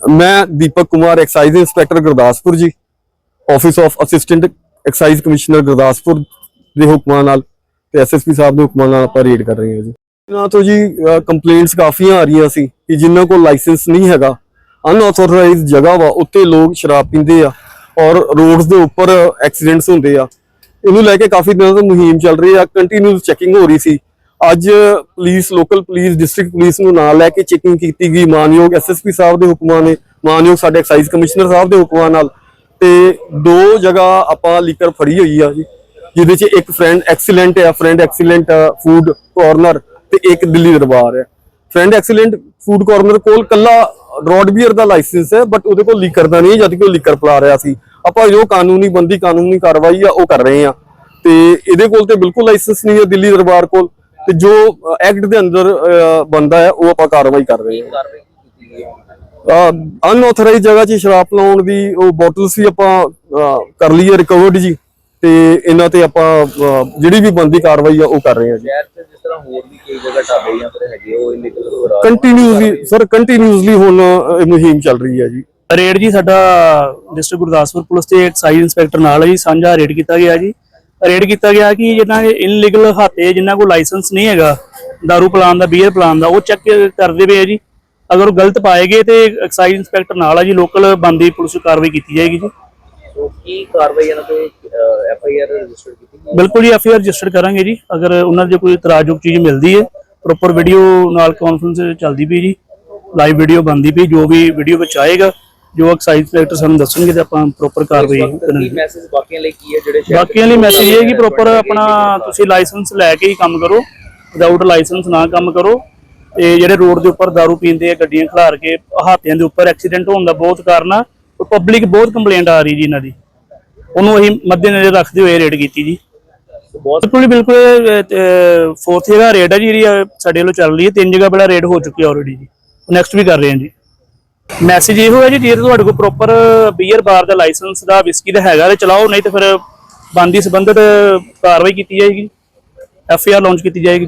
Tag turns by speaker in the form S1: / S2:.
S1: ਮੈਂ Deepak Kumar excise inspector Gurdaspur ji office of assistant excise commissioner Gurdaspur ਦੇ ਹੁਕਮਾਂ ਨਾਲ ਤੇ ਐਸਐਸਪੀ ਸਾਹਿਬ ਦੇ ਹੁਕਮਾਂ ਨਾਲ ਆਪਾਂ ਰੇਡ ਕਰ ਰਹੇ ਹਾਂ ਜੀ। ਇਹਨਾਂ ਤੋਂ ਜੀ ਕੰਪਲੇਂਟਸ ਕਾਫੀਆਂ ਆ ਰਹੀਆਂ ਸੀ ਕਿ ਜਿਨ੍ਹਾਂ ਕੋਲ ਲਾਇਸੈਂਸ ਨਹੀਂ ਹੈਗਾ ਅਨਆਥੋਰਾਈਜ਼ਡ ਜਗ੍ਹਾ ਵਾ, ਉੱਤੇ ਲੋਕ ਸ਼ਰਾਬ ਪੀਂਦੇ ਆ ਔਰ ਰੋਡਸ ਦੇ ਉੱਪਰ ਐਕਸੀਡੈਂਟਸ ਹੁੰਦੇ ਆ। ਇਹਨੂੰ ਲੈ ਕੇ ਕਾਫੀ ਦਿਨਾਂ ਤੋਂ ਮੁਹਿੰਮ ਚੱਲ ਰਹੀ ਆ ਕੰਟੀਨਿਊਸ ਚੈਕਿੰਗ ਹੋ ਰਹੀ ਸੀ। ਅੱਜ police local police district police ਨੂੰ ਨਾਲ ਲੈ ਕੇ ਚੈਕਿੰਗ ਕੀਤੀ ਗਈ। ਮਾਨਯੋਗ ਐਸਐਸਪੀ ਸਾਹਿਬ ਦੇ ਹੁਕਮਾਂ ਨੇ, ਮਾਨਯੋਗ ਸਾਡੇ ਐਕਸਾਈਜ਼ ਕਮਿਸ਼ਨਰ ਸਾਹਿਬ ਦੇ ਹੁਕਮਾਂ ਨਾਲ ਤੇ ਦੋ ਜਗ੍ਹਾ ਆਪਾਂ ਲੀਕਰ ਫੜੀ ਹੋਈ ਆ ਜੀ, ਜਿਹਦੇ ਚ ਇੱਕ ਫਰੈਂਡ ਐਕਸੀਲੈਂਟ ਆ ਫਰੈਂਡ ਐਕਸੀਲੈਂਟ ਫੂਡ ਕਾਰਨਰ ਤੇ ਇੱਕ ਦਿੱਲੀ ਦਰਬਾਰ ਹੈ ਫਰੈਂਡ ਐਕਸੀਲੈਂਟ ਫੂਡ ਕਾਰਨਰ ਕੋਲ ਕੱਲਾ ਰੋਡ ਬੀਅਰ ਦਾ ਲਾਇਸੈਂਸ ਹੈ ਬਟ ਉਹਦੇ ਕੋਲ ਲੀਕਰ ਦਾ ਨਹੀਂ, ਜਦ ਕਿ ਉਹ ਲੀਕਰ ਪਲਾ ਰਿਹਾ ਸੀ। ਆਪਾਂ ਜੋ ਕਾਨੂੰਨੀ ਬੰਦੀ, ਕਾਨੂੰਨੀ ਕਾਰਵਾਈ ਆ, ਉਹ ਕਰ ਰਹੇ ਆ। ਤੇ ਇਹਦੇ ਕੋਲ ਤੇ ਬਿਲਕੁਲ ਲਾਇਸੈਂਸ ਨਹੀਂ ਹੈ ਦਿੱਲੀ ਦਰਬਾਰ ਕੋਲ। ਤੇ ਜੋ ਐਕਟ ਦੇ ਅੰਦਰ ਬੰਦਾ ਹੈ ਉਹ ਆਪਾਂ ਕਾਰਵਾਈ ਕਰ ਰਹੇ ਹਾਂ। ਅਨਆਥੋਰਾਈਜ਼ ਜਗ੍ਹਾ 'ਚ ਸ਼ਰਾਬ ਲਾਉਣ ਦੀ ਉਹ ਬੋਟਲਸ ਵੀ ਆਪਾਂ ਕਰ ਲਈ ਹੈ ਰਿਕਵਰਡ ਜੀ। ਤੇ ਇਹਨਾਂ ਤੇ ਆਪਾਂ ਜਿਹੜੀ ਵੀ ਬੰਦੀ ਕਾਰਵਾਈ ਆ ਉਹ ਕਰ ਰਹੇ ਹਾਂ ਜੀ।
S2: ਸ਼ਹਿਰ 'ਚ ਜਿਸ ਤਰ੍ਹਾਂ ਹੋਰ ਵੀ ਕਈ ਜਗ੍ਹਾ ਢਾਬੇ ਜਾਂ ਫਿਰ ਹੈਗੇ ਉਹ ਇਲੀਗਲ ਹੋ ਰਹਾ
S1: ਕੰਟੀਨਿਊਸਲੀ ਸਰ ਕੰਟੀਨਿਊਸਲੀ ਹੁਣ ਇਹ ਮੁਹਿੰਮ ਚੱਲ ਰਹੀ ਹੈ ਜੀ।
S3: ਰੇਡ ਜੀ ਸਾਡਾ ਡਿਸਟ੍ਰਿਕਟ ਗੁਰਦਾਸਪੁਰ ਪੁਲਿਸ ਤੇ ਐਕਸਾਈਜ਼ ਇੰਸਪੈਕਟਰ ਨਾਲ ਹੈ ਜੀ ਸਾਂਝਾ ਰੇਡ ਕੀਤਾ ਗਿਆ ਜੀ। ਰੇਡ ਕੀਤਾ ਗਿਆ ਕਿ ਜਿਨ੍ਹਾਂ ਦੇ ਇਨਲੀਗਲ ਹਾਤੇ ਜਿਨ੍ਹਾਂ ਕੋਲ ਲਾਇਸੈਂਸ ਨਹੀਂ ਹੈਗਾ दारू ਪਲਾਨ ਦਾ ਬੀਅਰ ਪਲਾਨ ਦਾ ਉਹ ਚੈੱਕ ਕਰਦੇ ਪਏ ਆ ਜੀ। ਅਗਰ ਉਹ ਗਲਤ ਪਾਏਗੇ ਤੇ ਐਕਸਾਈਜ਼ ਇੰਸਪੈਕਟਰ ਨਾਲ ਆ ਜੀ ਲੋਕਲ ਬੰਦੀ ਪੁਲਿਸ ਕਾਰਵਾਈ ਕੀਤੀ ਜਾਏਗੀ ਜੀ।
S2: ਕੀ ਕਾਰਵਾਈ ਇਹਨਾਂ ਤੇ ਐਫ ਆਈ ਆਰ ਰਜਿਸਟਰ ਕੀਤੀ ਹੈ?
S3: ਬਿਲਕੁਲ ਜੀ ਐਫਆਈਆਰ ਰਜਿਸਟਰ ਕਰਾਂਗੇ ਜੀ। ਅਗਰ ਉਹਨਾਂ ਦੇ ਕੋਈ ਇਤਰਾਜ਼ਯੋਗ ਚੀਜ਼ ਮਿਲਦੀ ਹੈ ਪ੍ਰੋਪਰ ਵੀਡੀਓ ਨਾਲ ਕਾਨਫਰੰਸ ਚੱਲਦੀ ਪਈ ਜੀ ਲਾਈਵ ਵੀਡੀਓ ਬਣਦੀ ਪਈ ਜੋ ਵੀ ਵੀਡੀਓ ਵਿੱਚ ਆਏਗਾ ਜੋ ਐਕਸਾਈਜ਼ ਇੰਸਪੈਕਟਰ ਸਾਨੂੰ ਦੱਸਣਗੇ ਤੇ ਆਪਾਂ ਪ੍ਰੋਪਰ ਕਾਰਵਾਈ
S2: ਕੀ
S3: ਕਰਾਂਗੇ।
S2: ਮੈਸੇਜ ਬਾਕੀਆਂ ਲਈ ਕੀ ਹੈ ਜਿਹੜੇ 'ਚ
S3: ਬਾਕੀਆਂ ਲਈ ਮੈਸੇਜ ਇਹ ਹੈ ਕਿ ਪ੍ਰੋਪਰ ਆਪਣਾ ਤੁਸੀਂ ਲਾਇਸੈਂਸ ਲੈ ਕੇ ਹੀ ਕੰਮ ਕਰੋ। ਵਿਦਆਊਟ ਲਾਇਸੈਂਸ ਨਾ ਕੰਮ ਕਰੋ। ਤੇ ਜਿਹੜੇ ਰੋਡ ਦੇ ਉੱਪਰ दारू ਪੀਂਦੇ ਆ ਗੱਡੀਆਂ ਖਿਲਾਰ ਕੇ ਹਾਥੀਆਂ ਦੇ ਉੱਪਰ ਐਕਸੀਡੈਂਟ ਹੋਣ ਦਾ ਬਹੁਤ ਕਾਰਨ ਆ। ਪਬਲਿਕ ਬਹੁਤ ਕੰਪਲੇਂਟ ਆ ਰਹੀ ਜੀ ਇਹਨਾਂ ਦੀ। ਉਹਨੂੰ ਅਸੀਂ ਮੱਦੇਨਜ਼ਰ ਰੱਖਦੇ ਹੋਏ ਰੇਡ ਕੀਤੀ ਜੀ।
S2: ਬਹੁਤ
S3: ਬਿਲਕੁਲ ਹੀ ਬਿਲਕੁਲ ਫੋਰਥ ਜਗ੍ਹਾ ਰੇਡ ਜੀ ਜਿਹੜੀ ਅਹ, ਸਾਡੇ ਵੱਲੋਂ ਚੱਲ ਰਹੀ ਹੈ। ਤਿੰਨ ਜਗ੍ਹਾ ਬੜਾ ਰੇਡ ਹੋ ਚੁੱਕੀ ਹੈ ਆਲਰੇਡੀ ਜੀ। ਨੈਕਸਟ ਵੀ ਕਰ ਰਹੇ ਹਾਂ ਜੀ। ਮੈਸੇਜ ਇਹੋ ਹੈ ਜੀ, ਜੇ ਤੁਹਾਡੇ ਕੋਲ ਪ੍ਰੋਪਰ ਬੀਅਰ ਬਾਰ ਦਾ ਲਾਇਸੈਂਸ ਦਾ ਵਿਸਕੀ ਦਾ ਹੈਗਾ, ਤੇ ਚਲਾਓ, ਨਹੀਂ ਤੇ ਫਿਰ ਬੰਦੀ ਸੰਬੰਧਿਤ ਕਾਰਵਾਈ ਕੀਤੀ ਜਾਏਗੀ ਐਫ ਆਈ ਆਰ ਲਾਂਚ ਕੀਤੀ ਜਾਏਗੀ।